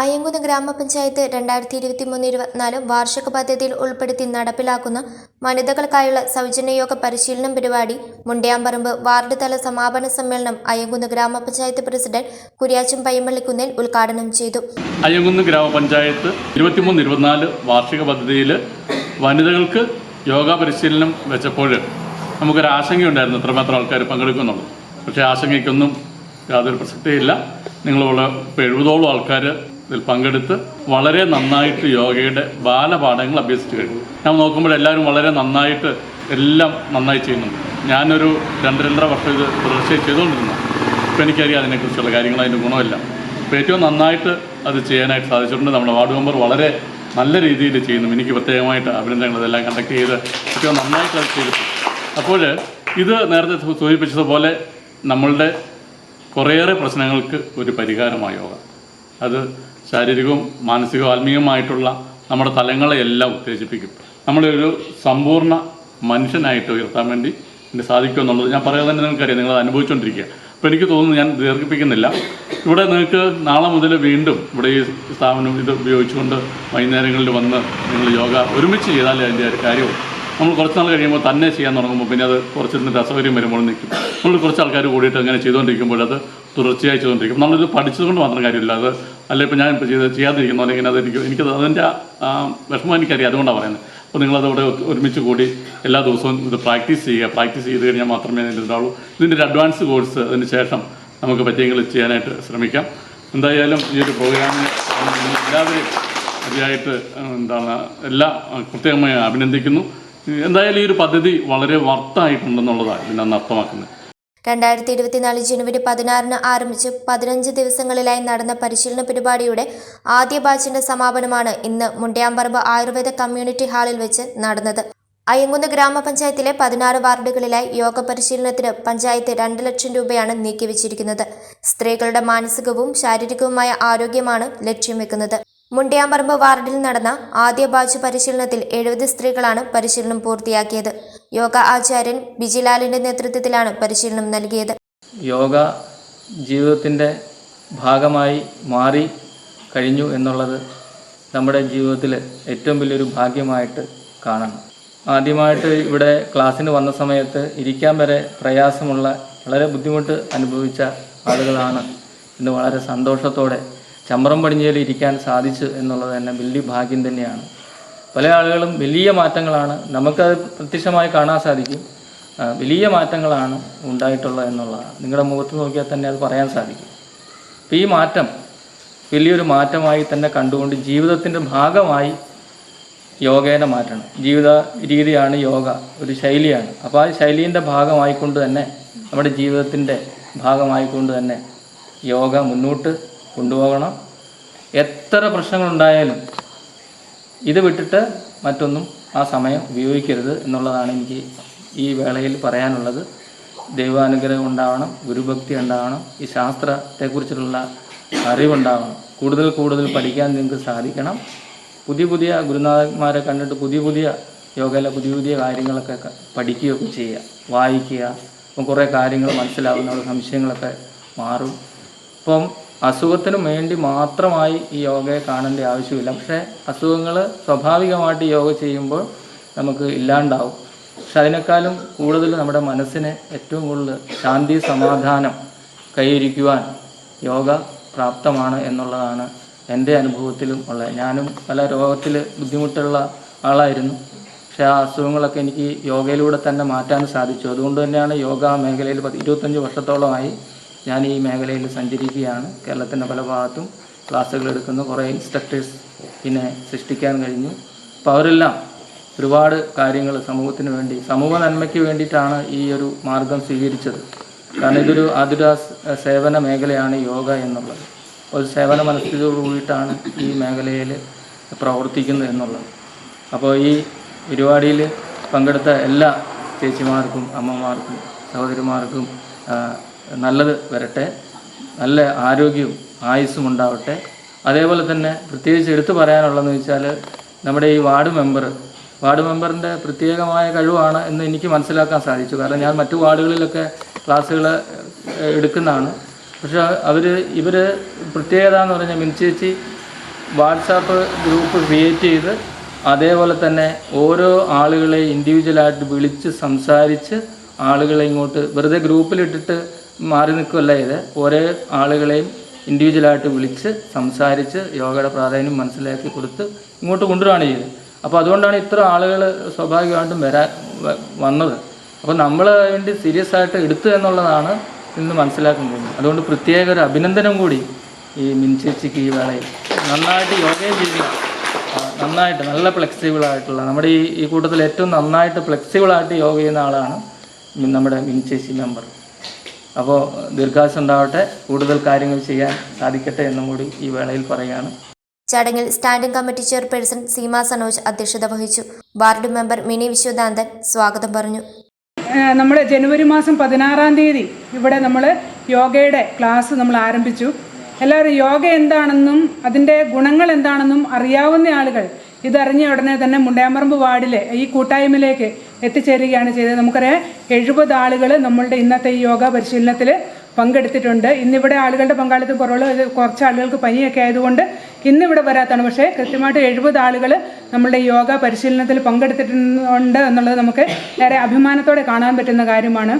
അയ്യങ്കുന്ന് ഗ്രാമപഞ്ചായത്ത് രണ്ടായിരത്തി ഇരുപത്തി മൂന്ന് ഇരുപത്തിനാല് വാർഷിക പദ്ധതിയിൽ ഉൾപ്പെടുത്തി നടപ്പിലാക്കുന്ന വനിതകൾക്കായുള്ള സൗജന്യ യോഗ പരിശീലനം പരിപാടി മുണ്ടയാമ്പറമ്പ് വാർഡ് തല സമാപന സമ്മേളനം അയ്യങ്കുന്ന് ഗ്രാമപഞ്ചായത്ത് പ്രസിഡന്റ് കുര്യാച്ചും പയ്യമ്പള്ളിക്കുന്നിൽ ഉദ്ഘാടനം ചെയ്തു. അയ്യങ്കുന്ന് ഗ്രാമപഞ്ചായത്ത് ഇരുപത്തിമൂന്ന് ഇരുപത്തിനാല് വാർഷിക പദ്ധതിയിൽ വനിതകൾക്ക് യോഗ പരിശീലനം വെച്ചപ്പോൾ നമുക്കൊരു ആശങ്കയുണ്ടായിരുന്നു. എത്രമാത്രം ആൾക്കാർ പങ്കെടുക്കുന്നുള്ളൂ പക്ഷേ ആശങ്കയ്ക്കൊന്നും യാതൊരു പ്രസക്തിയില്ല നിങ്ങളുള്ള ഇപ്പോൾ എഴുപതോളം ആൾക്കാർ ഇതിൽ പങ്കെടുത്ത് വളരെ നന്നായിട്ട് യോഗയുടെ ബാലപാഠങ്ങൾ അഭ്യസിച്ചു കഴിഞ്ഞു. ഞാൻ നോക്കുമ്പോൾ എല്ലാവരും വളരെ നന്നായിട്ട് എല്ലാം നന്നായി ചെയ്യുന്നുണ്ട്. ഞാനൊരു രണ്ട് രണ്ടര വർഷം ഇത് തുടർച്ചയായി ചെയ്തുകൊണ്ടിരുന്നു. അപ്പോൾ എനിക്കറിയാം അതിനെക്കുറിച്ചുള്ള കാര്യങ്ങൾ അതിന്റെ ഗുണമെല്ലാം. അപ്പോൾ ഏറ്റവും നന്നായിട്ട് അത് ചെയ്യാനായിട്ട് സാധിച്ചിട്ടുണ്ട്. നമ്മുടെ വാർഡ് മെമ്പർ വളരെ നല്ല രീതിയിൽ ചെയ്യുന്നു. എനിക്ക് പ്രത്യേകമായിട്ട് അഭിനന്ദനങ്ങൾ ഇതെല്ലാം കണ്ടക്ട് ചെയ്ത് ഏറ്റവും നന്നായിട്ട് അത് ചെയ്തു അപ്പോൾ ഇത് നേരത്തെ സൂചിപ്പിച്ചതുപോലെ നമ്മളുടെ കുറേയേറെ പ്രശ്നങ്ങൾക്ക് ഒരു പരിഹാരമായ യോഗ. അത് ശാരീരികവും മാനസികവും ആത്മീയവുമായിട്ടുള്ള നമ്മുടെ തലങ്ങളെയെല്ലാം ഉത്തേജിപ്പിക്കും. നമ്മളെ ഒരു സമ്പൂർണ മനുഷ്യനായിട്ട് ഉയർത്താൻ വേണ്ടി എനിക്ക് സാധിക്കും എന്നുള്ളത് ഞാൻ പറയാതെ തന്നെ നിങ്ങൾക്കറിയാം. നിങ്ങൾ അനുഭവിച്ചുകൊണ്ടിരിക്കുക അപ്പോൾ എനിക്ക് തോന്നുന്നു ഞാൻ ദീർഘിപ്പിക്കുന്നില്ല. ഇവിടെ നിങ്ങൾക്ക് നാളെ മുതൽ വീണ്ടും ഇവിടെ ഈ സ്ഥാപനം ഇത് ഉപയോഗിച്ചുകൊണ്ട് വൈകുന്നേരങ്ങളിൽ വന്ന് നിങ്ങൾ യോഗ ഒരുമിച്ച് ചെയ്താലേ അതിന്റെ ഒരു കാര്യവും നമ്മൾ കുറച്ച് നാൾ കഴിയുമ്പോൾ തന്നെ ചെയ്യാൻ തുടങ്ങുമ്പോൾ പിന്നെ അത് കുറച്ച് നിന്നിട്ട് അസൗകര്യം വരുമ്പോൾ നിൽക്കും. നമ്മൾ കുറച്ച് ആൾക്കാർ കൂടിയിട്ട് അങ്ങനെ ചെയ്തുകൊണ്ടിരിക്കുമ്പോൾ അത് തുടർച്ചയായി ചെയ്തുകൊണ്ടിരിക്കും. നമ്മളിത് പഠിച്ചതുകൊണ്ട് മാത്രം കാര്യമില്ല. അത് അല്ല ഇപ്പോൾ ഞാൻ ഇപ്പോൾ ചെയ്ത് ചെയ്യാതിരിക്കുന്നു. അല്ലെങ്കിൽ അത് എനിക്ക് എനിക്കത് അതിന്റെ വിഷമം എനിക്കറിയാം. അതുകൊണ്ടാണ് പറയുന്നത്. അപ്പോൾ നിങ്ങളതവിടെ ഒരുമിച്ച് കൂടി എല്ലാ ദിവസവും ഇത് പ്രാക്ടീസ് ചെയ്യുക. പ്രാക്ടീസ് ചെയ്ത് കഴിഞ്ഞാൽ മാത്രമേ അതിന്റെ ഉണ്ടാവുള്ളൂ ഇതിന്റെ ഒരു അഡ്വാൻസ് കോഴ്സ് അതിന് ശേഷം നമുക്ക് പറ്റിയെങ്കിൽ ചെയ്യാനായിട്ട് ശ്രമിക്കാം. എന്തായാലും ഈ ഒരു പ്രോഗ്രാമിന് എല്ലാവരെയും അതിയായിട്ട് എന്താണ് എല്ലാം പ്രത്യേകമായി അഭിനന്ദിക്കുന്നു. എന്തായാലും ഈ ഒരു പദ്ധതി വളരെ വർത്തായിട്ടുണ്ടെന്നുള്ളതാണ് ഇതിനന്ന് അർത്ഥമാക്കുന്നത്. രണ്ടായിരത്തി ഇരുപത്തിനാല് ജനുവരി പതിനാറിന് ആരംഭിച്ച് പതിനഞ്ച് ദിവസങ്ങളിലായി നടന്ന പരിശീലന പരിപാടിയുടെ ആദ്യ ബാച്ചിന്റെ സമാപനമാണ് ഇന്ന് മുണ്ടയാമ്പറമ്പ് ആയുർവേദ കമ്മ്യൂണിറ്റി ഹാളിൽ വെച്ച് നടന്നത്. അയ്യങ്കുന്ന് ഗ്രാമപഞ്ചായത്തിലെ പതിനാറ് വാർഡുകളിലായി യോഗ പരിശീലനത്തിന് പഞ്ചായത്ത് രണ്ട് ലക്ഷം രൂപയാണ് നീക്കിവച്ചിരിക്കുന്നത്. സ്ത്രീകളുടെ മാനസികവും ശാരീരികവുമായ ആരോഗ്യമാണ് ലക്ഷ്യം വെക്കുന്നത്. മുണ്ടയാമ്പറമ്പ് വാർഡിൽ നടന്ന ആദ്യ ബാച്ച് പരിശീലനത്തിൽ എഴുപത് സ്ത്രീകളാണ് പരിശീലനം പൂർത്തിയാക്കിയത്. യോഗ ആചാര്യൻ ബിജിലാലിന്റെ നേതൃത്വത്തിലാണ് പരിശീലനം നൽകിയത്. യോഗ ജീവിതത്തിന്റെ ഭാഗമായി മാറി കഴിഞ്ഞു എന്നുള്ളത് നമ്മുടെ ജീവിതത്തിൽ ഏറ്റവും വലിയൊരു ഭാഗ്യമായിട്ട് കാണണം ആദ്യമായിട്ട് ഇവിടെ ക്ലാസ്സിന് വന്ന സമയത്ത് ഇരിക്കാൻ വരെ പ്രയാസമുള്ള വളരെ ബുദ്ധിമുട്ട് അനുഭവിച്ച ആളുകളാണ് ഇന്ന് വളരെ സന്തോഷത്തോടെ ചമ്രം പടിഞ്ഞയിൽ ഇരിക്കാൻ സാധിച്ചു എന്നുള്ളത് തന്നെ വലിയ ഭാഗ്യം തന്നെയാണ്. പല ആളുകളും വലിയ മാറ്റങ്ങളാണ് നമുക്കത് പ്രത്യക്ഷമായി കാണാൻ സാധിക്കും. വലിയ മാറ്റങ്ങളാണ് ഉണ്ടായിട്ടുള്ളത് എന്നുള്ളതാണ്. നിങ്ങളുടെ മുഖത്ത് നോക്കിയാൽ തന്നെ അത് പറയാൻ സാധിക്കും. അപ്പോൾ ഈ മാറ്റം വലിയൊരു മാറ്റമായി തന്നെ കണ്ടുകൊണ്ട് ജീവിതത്തിന്റെ ഭാഗമായി യോഗേനെ മാറ്റണം. ജീവിത രീതിയാണ് യോഗ ഒരു ശൈലിയാണ്. അപ്പോൾ ആ ശൈലീന്റെ ഭാഗമായിക്കൊണ്ട് തന്നെ നമ്മുടെ ജീവിതത്തിന്റെ ഭാഗമായിക്കൊണ്ട് തന്നെ യോഗ മുന്നോട്ട് കൊണ്ടുപോകണം. എത്ര പ്രശ്നങ്ങളുണ്ടായാലും ഇത് വിട്ടിട്ട് മറ്റൊന്നും ആ സമയം ഉപയോഗിക്കരുത് എന്നുള്ളതാണ് എനിക്ക് ഈ വേളയിൽ പറയാനുള്ളത്. ദൈവാനുഗ്രഹം ഉണ്ടാവണം ഗുരുഭക്തി ഉണ്ടാവണം ഈ ശാസ്ത്രത്തെക്കുറിച്ചുള്ള അറിവുണ്ടാവണം. കൂടുതൽ കൂടുതൽ പഠിക്കാൻ നിങ്ങൾക്ക് സാധിക്കണം. പുതിയ പുതിയ ഗുരുനാഥന്മാരെ കണ്ടിട്ട് പുതിയ പുതിയ യോഗയിലെ പുതിയ പുതിയ കാര്യങ്ങളൊക്കെ പഠിക്കുകയൊക്കെ ചെയ്യുക വായിക്കുക. അപ്പം കുറേ കാര്യങ്ങൾ മനസ്സിലാവുന്ന സംശയങ്ങളൊക്കെ മാറും. ഇപ്പം അസുഖത്തിന് വേണ്ടി മാത്രമായി ഈ യോഗയെ കാണേണ്ട ആവശ്യമില്ല. പക്ഷേ അസുഖങ്ങൾ സ്വാഭാവികമായിട്ട് യോഗ ചെയ്യുമ്പോൾ നമുക്ക് ഇല്ലാണ്ടാവും. പക്ഷെ അതിനേക്കാളും കൂടുതൽ നമ്മുടെ മനസ്സിനെ ഏറ്റവും കൂടുതൽ ശാന്തി സമാധാനം കൈവരിക്കുവാൻ യോഗ പ്രാപ്തമാണ് എന്നുള്ളതാണ് എന്റെ അനുഭവത്തിലും ഉള്ളത്. ഞാനും പല രോഗത്തിൽ ബുദ്ധിമുട്ടുള്ള ആളായിരുന്നു. പക്ഷെ ആ അസുഖങ്ങളൊക്കെ എനിക്ക് യോഗയിലൂടെ തന്നെ മാറ്റാൻ സാധിച്ചു. അതുകൊണ്ട് തന്നെയാണ് യോഗ മേഖലയിൽ പത്ത് ഇരുപത്തഞ്ച് വർഷത്തോളമായി ഞാൻ ഈ മേഖലയിൽ സഞ്ചരിക്കുകയാണ്. കേരളത്തിന്റെ പല ഭാഗത്തും ക്ലാസ്സുകൾ എടുക്കുന്ന. കുറേ ഇൻസ്ട്രക്ടേഴ്സ് പിന്നെ സൃഷ്ടിക്കാൻ കഴിഞ്ഞു. അപ്പോൾ അവരെല്ലാം ഒരുപാട് കാര്യങ്ങൾ സമൂഹത്തിന് വേണ്ടി സമൂഹ നന്മയ്ക്ക് വേണ്ടിയിട്ടാണ് ഈ ഒരു മാർഗം സ്വീകരിച്ചത്. കാരണം ഇതൊരു ആതുര സേവന മേഖലയാണ് യോഗ എന്നുള്ളത്. ഒരു സേവന മനസ്ഥിതിയോട് കൂടിയിട്ടാണ് ഈ മേഖലയിൽ പ്രവർത്തിക്കുന്നത് എന്നുള്ളത്. അപ്പോൾ ഈ പരിപാടിയിൽ പങ്കെടുത്ത എല്ലാ ചേച്ചിമാർക്കും അമ്മമാർക്കും സഹോദരിമാർക്കും നല്ലത് വരട്ടെ. നല്ല ആരോഗ്യവും ആയുസ്സും ഉണ്ടാവട്ടെ. അതേപോലെ തന്നെ പ്രത്യേകിച്ച് എടുത്തു പറയാനുള്ളതെന്ന് വെച്ചാൽ നമ്മുടെ ഈ വാർഡ് മെമ്പർ വാർഡ് മെമ്പറിന്റെ പ്രത്യേകമായ കഴിവാണ് എന്ന് എനിക്ക് മനസ്സിലാക്കാൻ സാധിച്ചു. കാരണം ഞാൻ മറ്റു വാർഡുകളിലൊക്കെ ക്ലാസ്സുകൾ എടുക്കുന്നതാണ്. പക്ഷേ അവർ ഇവർ പ്രത്യേകത എന്ന് പറഞ്ഞാൽ മിനിച്ചേച്ചി വാട്സാപ്പ് ഗ്രൂപ്പ് ക്രിയേറ്റ് ചെയ്ത് അതേപോലെ തന്നെ ഓരോ ആളുകളെ ഇൻഡിവിജ്വലായിട്ട് വിളിച്ച് സംസാരിച്ച് ആളുകളെ ഇങ്ങോട്ട് വെറുതെ ഗ്രൂപ്പിലിട്ടിട്ട് മാറി നിൽക്കുകയല്ല ഇത് ഓരോ ആളുകളെയും ഇൻഡിവിജ്വലായിട്ട് വിളിച്ച് സംസാരിച്ച് യോഗയുടെ പ്രാധാന്യം മനസ്സിലാക്കി കൊടുത്ത് ഇങ്ങോട്ട് കൊണ്ടുവരികയാണ് ചെയ്തത് അപ്പോൾ അതുകൊണ്ടാണ് ഇത്ര ആളുകൾ സ്വാഭാവികമായിട്ടും വരാൻ വന്നത്. അപ്പോൾ നമ്മൾ വേണ്ടി സീരിയസ് ആയിട്ട് എടുത്തു എന്നുള്ളതാണ് ഇന്ന് മനസ്സിലാക്കാൻ പോകുന്നത് അതുകൊണ്ട് പ്രത്യേക ഒരു അഭിനന്ദനം കൂടി ഈ മിൻചേച്ചിക്ക് ഈ വേളയിൽ. നന്നായിട്ട് യോഗയും ചെയ്യുക. നന്നായിട്ട് നല്ല ഫ്ലെക്സിബിൾ ആയിട്ടുള്ള നമ്മുടെ ഈ ഈ കൂട്ടത്തിൽ ഏറ്റവും നന്നായിട്ട് ഫ്ലെക്സിബിൾ ആയിട്ട് യോഗ ചെയ്യുന്ന ആളാണ് നമ്മുടെ മിൻചേച്ചി മെമ്പർ അപ്പോൾ ദീർഘായുസ് ഉണ്ടാവട്ടെ. കൂടുതൽ കാര്യങ്ങൾ ചെയ്യാൻ സാധിക്കട്ടെ എന്നും കൂടി ഈ വേളയിൽ പറയുകയാണ്. ചടങ്ങിൽ standing committee chairperson Seema Sanoj അധ്യക്ഷത വഹിച്ചു. വാർഡ് മെമ്പർ മിനി വിശ്വനാഥൻ സ്വാഗതം പറഞ്ഞു. നമ്മൾ ജനുവരി മാസം പതിനാറാം തീയതി ഇവിടെ നമ്മൾ യോഗയുടെ ക്ലാസ് നമ്മൾ ആരംഭിച്ചു. എല്ലാവരും യോഗ എന്താണെന്നും അതിന്റെ ഗുണങ്ങൾ എന്താണെന്നും അറിയാവുന്ന ആളുകൾ ഇതറിഞ്ഞ ഉടനെ തന്നെ മുണ്ടയാമ്പറമ്പ് വാർഡിലെ ഈ കൂട്ടായ്മയിലേക്ക് എത്തിച്ചേരുകയാണ് ചെയ്തത്. നമുക്കറിയാം എഴുപത് ആളുകൾ നമ്മളുടെ ഇന്നത്തെ ഈ യോഗ പരിശീലനത്തിൽ പങ്കെടുത്തിട്ടുണ്ട്. ഇന്നിവിടെ ആളുകളുടെ പങ്കാളിത്തം കുറവുള്ള കുറച്ച് ആളുകൾക്ക് പനിയൊക്കെ ആയതുകൊണ്ട് ഇന്നിവിടെ വരാത്താണ്. പക്ഷേ കൃത്യമായിട്ട് എഴുപത് ആളുകൾ നമ്മളുടെ യോഗ പരിശീലനത്തിൽ പങ്കെടുത്തിട്ടുണ്ട് എന്നുള്ളത് നമുക്ക് ഏറെ അഭിമാനത്തോടെ കാണാൻ പറ്റുന്ന കാര്യമാണ്.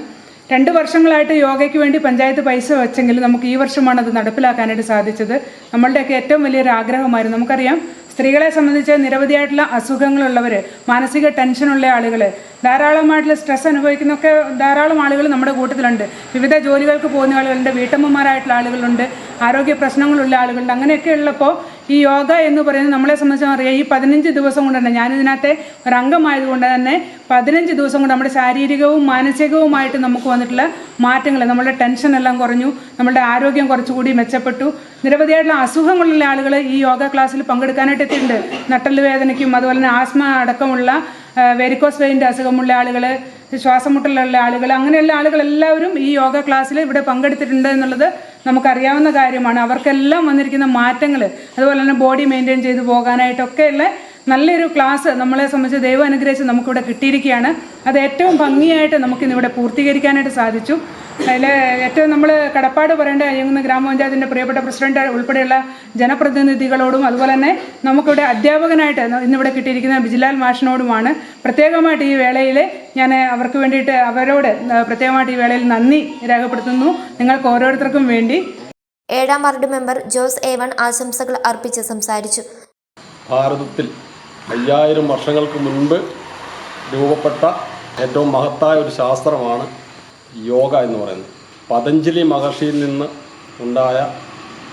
രണ്ട് വർഷങ്ങളായിട്ട് യോഗയ്ക്ക് വേണ്ടി പഞ്ചായത്ത് പൈസ വെച്ചെങ്കിൽ നമുക്ക് ഈ വർഷമാണ് അത് നടപ്പിലാക്കാനായിട്ട് സാധിച്ചത്. നമ്മളുടെയൊക്കെ ഏറ്റവും വലിയൊരു ആഗ്രഹമായിരുന്നു. നമുക്കറിയാം സ്ത്രീകളെ സംബന്ധിച്ച് നിരവധിയായിട്ടുള്ള അസുഖങ്ങളുള്ളവർ മാനസിക ടെൻഷനുള്ള ആളുകൾ ധാരാളമായിട്ടുള്ള സ്ട്രെസ് അനുഭവിക്കുന്നൊക്കെ ധാരാളം ആളുകൾ നമ്മുടെ കൂട്ടത്തിലുണ്ട്. വിവിധ ജോലികൾക്ക് പോകുന്ന ആളുകളുണ്ട് വീട്ടമ്മമാരായിട്ടുള്ള ആളുകളുണ്ട് ആരോഗ്യ പ്രശ്നങ്ങളുള്ള ആളുകളുണ്ട്. അങ്ങനെയൊക്കെ ഉള്ളപ്പോൾ ഈ യോഗ എന്ന് പറയുന്നത് നമ്മളെ സംബന്ധിച്ച് അറിയാം. ഈ പതിനഞ്ച് ദിവസം കൊണ്ട് തന്നെ ഞാനിതിനകത്തെ അംഗമായതുകൊണ്ട് തന്നെ പതിനഞ്ച് ദിവസം കൊണ്ട് നമ്മുടെ ശാരീരികവും മാനസികവുമായിട്ട് നമുക്ക് വന്നിട്ടുള്ള മാറ്റങ്ങൾ നമ്മുടെ ടെൻഷൻ എല്ലാം കുറഞ്ഞു നമ്മുടെ ആരോഗ്യം കുറച്ചുകൂടി മെച്ചപ്പെട്ടു. നിരവധിയായിട്ടുള്ള അസുഖങ്ങളുള്ള ആളുകൾ ഈ യോഗ ക്ലാസ്സിൽ പങ്കെടുക്കാനായിട്ട് എത്തിയിട്ടുണ്ട്. നട്ടൽ വേദനയ്ക്കും അതുപോലെ തന്നെ ആസ്മ അടക്കമുള്ള വെരിക്കോസ് വെയിന്റെ അസുഖമുള്ള ആളുകൾ ശ്വാസമുട്ടലുള്ള ആളുകൾ അങ്ങനെയുള്ള ആളുകൾ എല്ലാവരും ഈ യോഗ ക്ലാസ്സിൽ ഇവിടെ പങ്കെടുത്തിട്ടുണ്ട് എന്നുള്ളത് നമുക്കറിയാവുന്ന കാര്യമാണ്. അവർക്കെല്ലാം വന്നിരിക്കുന്ന മാറ്റങ്ങൾ അതുപോലെ തന്നെ ബോഡി മെയിന്റെയിൻ ചെയ്ത് പോകാനായിട്ടൊക്കെയുള്ള നല്ലൊരു ക്ലാസ് നമ്മളെ സംബന്ധിച്ച് ദൈവം അനുഗ്രഹിച്ച് നമുക്കിവിടെ കിട്ടിയിരിക്കുകയാണ്. അത് ഏറ്റവും ഭംഗിയായിട്ട് നമുക്കിന്നിവിടെ പൂർത്തീകരിക്കാനായിട്ട് സാധിച്ചു. അതിൽ ഏറ്റവും നമ്മൾ കടപ്പാട് പറയേണ്ട അയ്യങ്കുന്ന് ഗ്രാമപഞ്ചായത്തിന്റെ പ്രിയപ്പെട്ട പ്രസിഡന്റ് ഉൾപ്പെടെയുള്ള ജനപ്രതിനിധികളോടും അതുപോലെ തന്നെ നമുക്കിവിടെ അധ്യാപകനായിട്ട് ഇന്നിവിടെ കിട്ടിയിരിക്കുന്ന ബിജിലാൽ മാഷിനോടുമാണ് പ്രത്യേകമായിട്ട് ഈ വേളയിൽ ഞാൻ അവർക്ക് വേണ്ടിയിട്ട് അവരോട് പ്രത്യേകമായിട്ട് ഈ വേളയിൽ നന്ദി രേഖപ്പെടുത്തുന്നു. നിങ്ങൾക്ക് ഓരോരുത്തർക്കും വേണ്ടി. ഏഴാം വാർഡ് മെമ്പർ ജോസ് ഏവൺ ആശംസകൾ അർപ്പിച്ച് സംസാരിച്ചു. ഭാരതത്തിൽ അയ്യായിരം വർഷങ്ങൾക്ക് മുൻപ് രൂപപ്പെട്ട ഏറ്റവും മഹത്തായ ഒരു ശാസ്ത്രമാണ് യോഗ എന്ന് പറയുന്നത്. പതഞ്ജലി മഹർഷിയിൽ നിന്ന് ഉണ്ടായ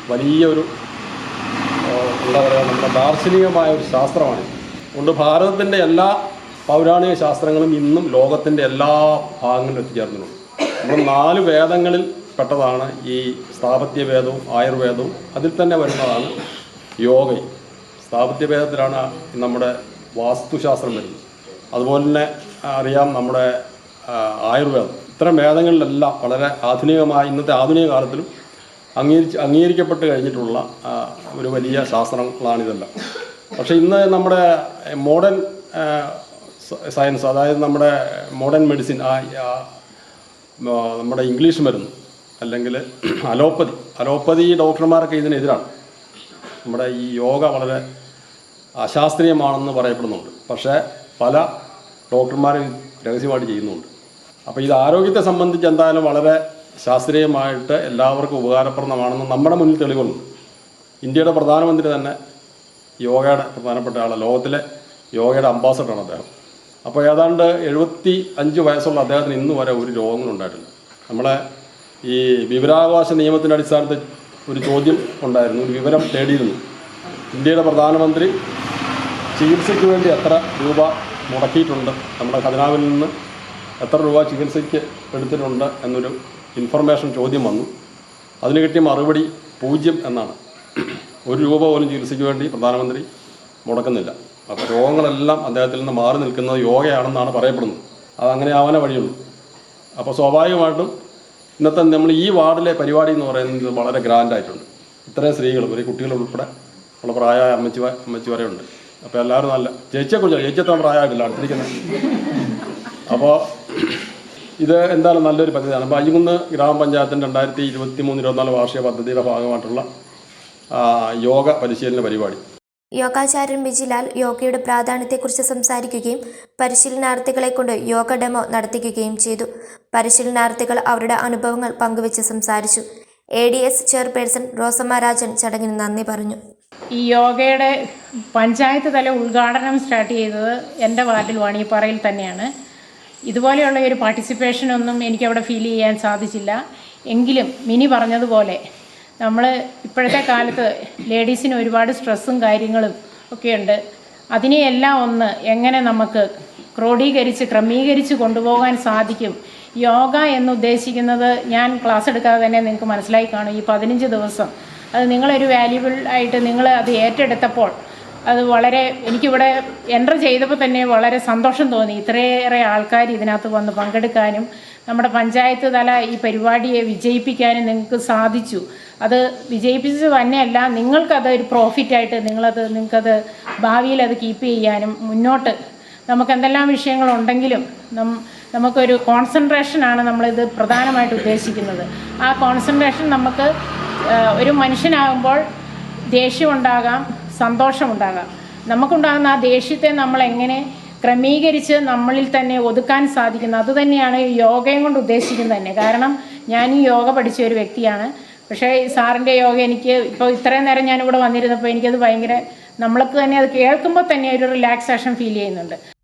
വലിയൊരു എന്താ പറയുക നമ്മുടെ ദാർശനികമായ ഒരു ശാസ്ത്രമാണ് അതുകൊണ്ട് ഭാരതത്തിന്റെ എല്ലാ പൗരാണിക ശാസ്ത്രങ്ങളും ഇന്നും ലോകത്തിന്റെ എല്ലാ ഭാഗങ്ങളിലും എത്തിച്ചേർന്നിട്ടുണ്ട്. നമ്മുടെ നാല് വേദങ്ങളിൽ പെട്ടതാണ് ഈ സ്ഥാപത്യ വേദവും ആയുർവേദവും. അതിൽ തന്നെ വരുന്നതാണ് യോഗയും സ്ഥാപത്യ വേദത്തിലാണ് നമ്മുടെ വാസ്തുശാസ്ത്രം വരുന്നത്. അതുപോലെ തന്നെ അറിയാം നമ്മുടെ ആയുർവേദം. ഇത്തരം വേദങ്ങളിലെല്ലാം വളരെ ആധുനികമായ ഇന്നത്തെ ആധുനിക കാലത്തിലും അംഗീകരിച്ച് അംഗീകരിക്കപ്പെട്ട് കഴിഞ്ഞിട്ടുള്ള ഒരു വലിയ ശാസ്ത്രങ്ങളാണിതെല്ലാം. പക്ഷേ ഇന്ന് നമ്മുടെ മോഡേൺ സയൻസ് അതായത് നമ്മുടെ മോഡേൺ മെഡിസിൻ ആ നമ്മുടെ ഇംഗ്ലീഷ് മരുന്ന് അല്ലെങ്കിൽ അലോപ്പതി അലോപ്പതി ഡോക്ടർമാരൊക്കെ ഇതിനെതിരാണ്. നമ്മുടെ ഈ യോഗ വളരെ അശാസ്ത്രീയമാണെന്ന് പറയപ്പെടുന്നുണ്ട്. പക്ഷേ പല ഡോക്ടർമാരും രഹസ്യമായിട്ട് ചെയ്യുന്നുണ്ട്. അപ്പോൾ ഇത് ആരോഗ്യത്തെ സംബന്ധിച്ച് എന്തായാലും വളരെ ശാസ്ത്രീയമായിട്ട് എല്ലാവർക്കും ഉപകാരപ്രദമാണെന്ന് നമ്മുടെ മുന്നിൽ തെളിവുണ്ട്. ഇന്ത്യയുടെ പ്രധാനമന്ത്രി തന്നെ യോഗയുടെ പ്രധാനപ്പെട്ട ആളാണ്. ലോകത്തിലെ യോഗയുടെ അംബാസഡറാണ് അദ്ദേഹം. അപ്പോൾ ഏതാണ്ട് എഴുപത്തി അഞ്ച് വയസ്സുള്ള അദ്ദേഹത്തിന് ഇന്ന് വരെ ഒരു രോഗങ്ങളും ഉണ്ടായിട്ടില്ല. നമ്മളെ ഈ വിവരാവകാശ നിയമത്തിന്റെ അടിസ്ഥാനത്തിൽ ഒരു ചോദ്യം ഉണ്ടായിരുന്നു. ഒരു വിവരം തേടിയിരുന്നു. ഇന്ത്യയുടെ പ്രധാനമന്ത്രി ചികിത്സയ്ക്ക് വേണ്ടി എത്ര രൂപ മുടക്കിയിട്ടുണ്ട്? നമ്മുടെ ഖജനാവിൽ നിന്ന് എത്ര രൂപ ചികിത്സയ്ക്ക് എടുത്തിട്ടുണ്ട് എന്നൊരു ഇൻഫർമേഷൻ ചോദ്യം വന്നു. അതിന് കിട്ടിയ മറുപടി പൂജ്യം എന്നാണ്. ഒരു രൂപ പോലും ചികിത്സയ്ക്ക് വേണ്ടി പ്രധാനമന്ത്രി മുടക്കുന്നില്ല. അപ്പോൾ രോഗങ്ങളെല്ലാം അദ്ദേഹത്തിൽ നിന്ന് മാറി നിൽക്കുന്നത് യോഗയാണെന്നാണ് പറയപ്പെടുന്നത്. അത് അങ്ങനെ ആവാനേ വഴിയുള്ളൂ അപ്പോൾ സ്വാഭാവികമായിട്ടും ഇന്നത്തെ നമ്മൾ ഈ വാർഡിലെ പരിപാടി എന്ന് പറയുന്നത് വളരെ ഗ്രാൻഡായിട്ടുണ്ട് ഇത്രയും സ്ത്രീകൾ ഒരു കുട്ടികൾ ഉൾപ്പെടെ ഉള്ള പ്രായമായ അമ്മച്ചി അമ്മച്ചി വരെ ഉണ്ട് അപ്പോൾ എല്ലാവരും നല്ല ചേച്ചിയെക്കുറിച്ചാണ് ചേച്ചി എത്ര പ്രായമായിട്ടില്ല അടുത്തിരിക്കുന്നത്. അപ്പോൾ ഇത് എന്താണ് നല്ലൊരു പദ്ധതിയാണ്? അപ്പോൾ അയ്യകുന്ന് ഗ്രാമപഞ്ചായത്തിന്റെ രണ്ടായിരത്തി ഇരുപത്തി മൂന്ന് ഇരുപത്തിനാല് വാർഷിക പദ്ധതിയുടെ ഭാഗമായിട്ടുള്ള യോഗ പരിശീലന പരിപാടി. യോഗാചാര്യൻ ബിജിലാൽ യോഗയുടെ പ്രാധാന്യത്തെക്കുറിച്ച് സംസാരിക്കുകയും പരിശീലനാർത്ഥികളെ കൊണ്ട് യോഗ ഡെമോ നടത്തിക്കുകയും ചെയ്തു. പരിശീലനാർത്ഥികൾ അവരുടെ അനുഭവങ്ങൾ പങ്കുവച്ച് സംസാരിച്ചു. A D S chairperson Rosamma Rajan ചടങ്ങിന് നന്ദി പറഞ്ഞു. ഈ യോഗയുടെ പഞ്ചായത്ത് തല ഉദ്ഘാടനം സ്റ്റാർട്ട് ചെയ്തത് എന്റെ വാർഡിൽ വാണിയപ്പാറയിൽ തന്നെയാണ്. ഇതുപോലെയുള്ള ഒരു പാർട്ടിസിപ്പേഷനൊന്നും എനിക്കവിടെ ഫീൽ ചെയ്യാൻ സാധിച്ചില്ല. എങ്കിലും മിനി പറഞ്ഞതുപോലെ നമ്മൾ ഇപ്പോഴത്തെ കാലത്ത് ലേഡീസിന് ഒരുപാട് സ്ട്രെസ്സും കാര്യങ്ങളും ഒക്കെയുണ്ട് അതിനെയെല്ലാം ഒന്ന് എങ്ങനെ നമുക്ക് ക്രോഡീകരിച്ച് ക്രമീകരിച്ച് കൊണ്ടുപോകാൻ സാധിക്കും? യോഗ എന്നുദ്ദേശിക്കുന്നത് ഞാൻ ക്ലാസ് എടുക്കാതെ തന്നെ നിങ്ങൾക്ക് മനസ്സിലായി കാണും. ഈ പതിനഞ്ച് ദിവസം. അത് നിങ്ങളൊരു വാല്യുബിൾ ആയിട്ട് നിങ്ങൾ അത് ഏറ്റെടുത്തപ്പോൾ അത് വളരെ എനിക്കിവിടെ എന്റർ ചെയ്തപ്പോൾ തന്നെ വളരെ സന്തോഷം തോന്നി. ഇത്രയേറെ ആൾക്കാർ ഇതിനകത്ത് വന്ന് പങ്കെടുക്കാനും നമ്മുടെ പഞ്ചായത്ത് തല ഈ പരിപാടിയെ വിജയിപ്പിക്കാനും നിങ്ങൾക്ക് സാധിച്ചു. അത് വിജയിപ്പിച്ചത് തന്നെയല്ല നിങ്ങൾക്കത് ഒരു പ്രോഫിറ്റായിട്ട് നിങ്ങളത് നിങ്ങൾക്കത് ഭാവിയിൽ അത് കീപ്പ് ചെയ്യാനും മുന്നോട്ട്. നമുക്ക് എന്തെല്ലാം വിഷയങ്ങളുണ്ടെങ്കിലും നം നമുക്കൊരു കോൺസെൻട്രേഷനാണ് നമ്മളിത് പ്രധാനമായിട്ട് ഉദ്ദേശിക്കുന്നത്. ആ കോൺസെൻട്രേഷൻ നമുക്ക് ഒരു മനുഷ്യനാകുമ്പോൾ ദേഷ്യമുണ്ടാകാം സന്തോഷമുണ്ടാകാം. നമുക്കുണ്ടാകുന്ന ആ ദേഷ്യത്തെ നമ്മൾ എങ്ങനെ ക്രമീകരിച്ച് നമ്മളിൽ തന്നെ ഒതുക്കാൻ സാധിക്കുന്നു? അതുതന്നെയാണ് യോഗയും കൊണ്ട് ഉദ്ദേശിക്കുന്നത് തന്നെ. കാരണം ഞാൻ ഈ യോഗ പഠിച്ച ഒരു വ്യക്തിയാണ്. പക്ഷേ സാറിന്റെ യോഗ എനിക്ക് ഇപ്പോൾ ഇത്രയും നേരം ഞാനിവിടെ വന്നിരുന്നപ്പോൾ എനിക്കത് ഭയങ്കര നമ്മൾക്ക് തന്നെ അത് കേൾക്കുമ്പോൾ തന്നെ ഒരു റിലാക്സേഷൻ ഫീൽ ചെയ്യുന്നുണ്ട്.